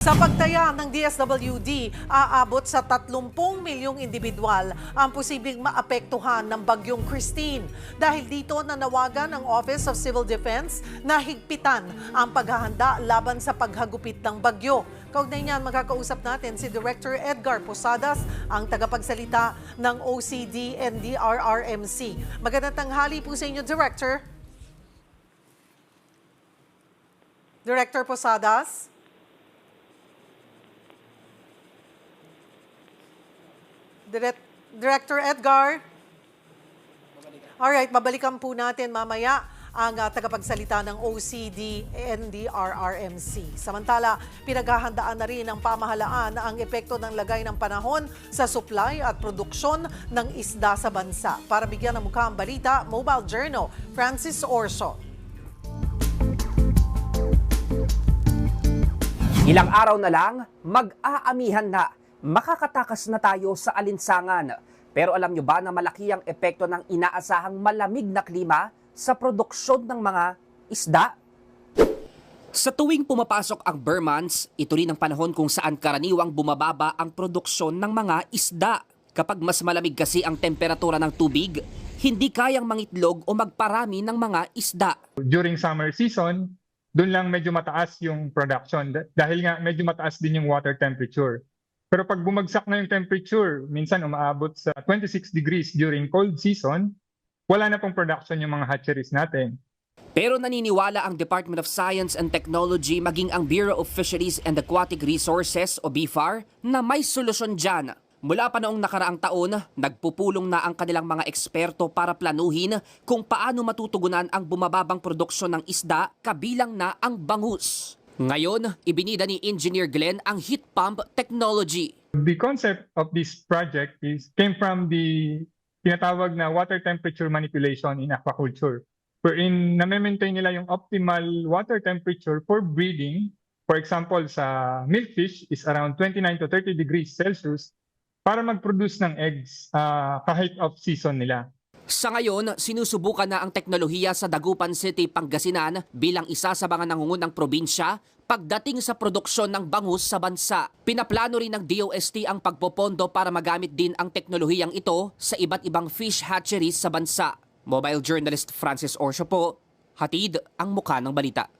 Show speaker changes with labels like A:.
A: Sa pagtaya ng DSWD, aabot sa 30 milyong individual ang posibleng maapektuhan ng bagyong Christine. Dahil dito nanawagan ang Office of Civil Defense na higpitan ang paghahanda laban sa paghagupit ng bagyo. Kaugnay niyan, makakausap natin si Director Edgar Posadas, ang tagapagsalita ng OCD and DRRMC. Magandang tanghali po sa inyo, Director. Director Posadas. Direct- Director Edgar. Alright, babalikan po natin mamaya ang ah, tagapagsalita ng OCD and DRRMC. Samantala, pinaghahandaan na rin ng pamahalaan ang epekto ng lagay ng panahon sa supply at produksyon ng isda sa bansa. Para bigyan ng mukha ang balita, Mobile Journal, Francis Orso.
B: Ilang araw na lang, mag-aamihan na. Makakatakas na tayo sa alinsangan. Pero alam nyo ba na malaki ang epekto ng inaasahang malamig na klima sa produksyon ng mga isda? Sa tuwing pumapasok ang Burr months, ito rin ang panahon kung saan karaniwang bumababa ang produksyon ng mga isda. Kapag mas malamig kasi ang temperatura ng tubig, hindi kayang mangitlog o magparami ng mga isda.
C: during summer season, doon lang medyo mataas yung production dah- dahil nga medyo mataas din yung water temperature. Pero pag bumagsak na yung temperature, minsan umaabot sa 26 degrees during cold season, wala na pong production yung mga hatcheries natin.
B: Pero naniniwala ang Department of Science and Technology maging ang Bureau of Fisheries and Aquatic Resources o BFAR na may solusyon dyan. Mula pa noong nakaraang taon, nagpupulong na ang kanilang mga eksperto para planuhin kung paano matutugunan ang bumababang produksyon ng isda kabilang na ang bangus. Ngayon, ibinida ni Engineer Glenn ang heat pump technology.
C: The concept of this project is came from the tinatawag na water temperature manipulation in aquaculture wherein na-maintain nila yung optimal water temperature for breeding. For example, sa milkfish is around 29 to 30 degrees Celsius para mag-produce ng eggs ah, kahit off-season nila.
B: Sa ngayon, sinusubukan na ang teknolohiya sa Dagupan City, Pangasinan bilang isa sa mga nangungunang probinsya pagdating sa produksyon ng bangus sa bansa. Pinaplano rin ng DOST ang pagpopondo para magamit din ang teknolohiyang ito sa iba't ibang fish hatcheries sa bansa. Mobile journalist Francis Orsio po, hatid ang mukha ng balita.